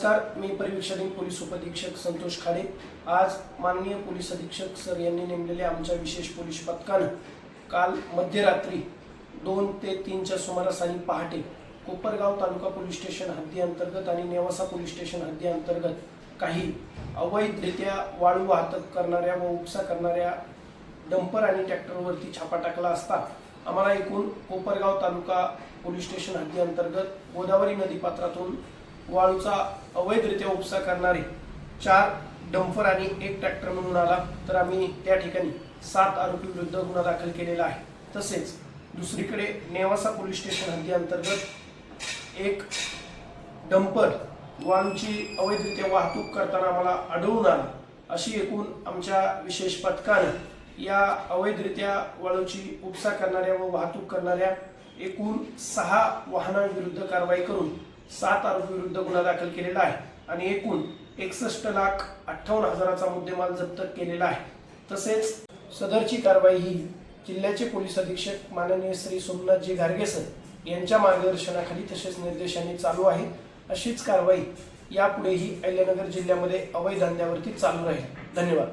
नमस्कार मी परिवीक्षाधीन पोलीस उपअधीक्षक संतोष खाडे. आज माननीय पोलीस अधीक्षक सर यांनी नेमलेल्या आमच्या विशेष पोलीस पथकानं काल मध्यरात्री दोन ते तीनच्या सुमारास आणि पहाटे कोपरगाव तालुका पोलीस स्टेशन हद्दी अंतर्गत आणि नेवासा पोलीस स्टेशन हद्दी अंतर्गत काही अवैधरित्या वाळू वाहतूक करणाऱ्या व उपसा करणाऱ्या डंपर आणि ट्रॅक्टरवरती छापा टाकला असता आम्हाला एकूण कोपरगाव तालुका पोलीस स्टेशन हद्दी अंतर्गत गोदावरी नदीपात्रातून वाळूचा अवैधरित्या उपसा करणारे चार डंपर आणि एक ट्रॅक्टर म्हणून आला तर आम्ही त्या ठिकाणी सात आरोपी विरुद्ध गुन्हा दाखल केलेला आहे. तसेच दुसरीकडे नेवासा पोलीस स्टेशन हद्दीअंतर्गत एक डंपर वाळूची अवैधरित्या वाहतूक करताना आम्हाला आढळून आला. अशी एकूण आमच्या विशेष पथकानं या अवैधरित्या वाळूची उपसा करणाऱ्या व वाहतूक करणाऱ्या एकूण सहा वाहनांविरुद्ध कारवाई करून सात आरोपीविरुद्ध गुन्हा दाखल केलेला आहे आणि एकूण एकसष्ट लाख अठ्ठावन्न हजाराचा मुद्देमाल जप्त केलेला आहे. तसेच सदरची कारवाई ही जिल्ह्याचे पोलीस अधीक्षक माननीय श्री सोमनाथजी घारगेसर यांच्या मार्गदर्शनाखाली तसेच निर्देशांनी चालू आहे. अशीच कारवाई यापुढेही अहिल्यानगर जिल्ह्यामध्ये अवैध धंद्यावरती चालू राहील. धन्यवाद.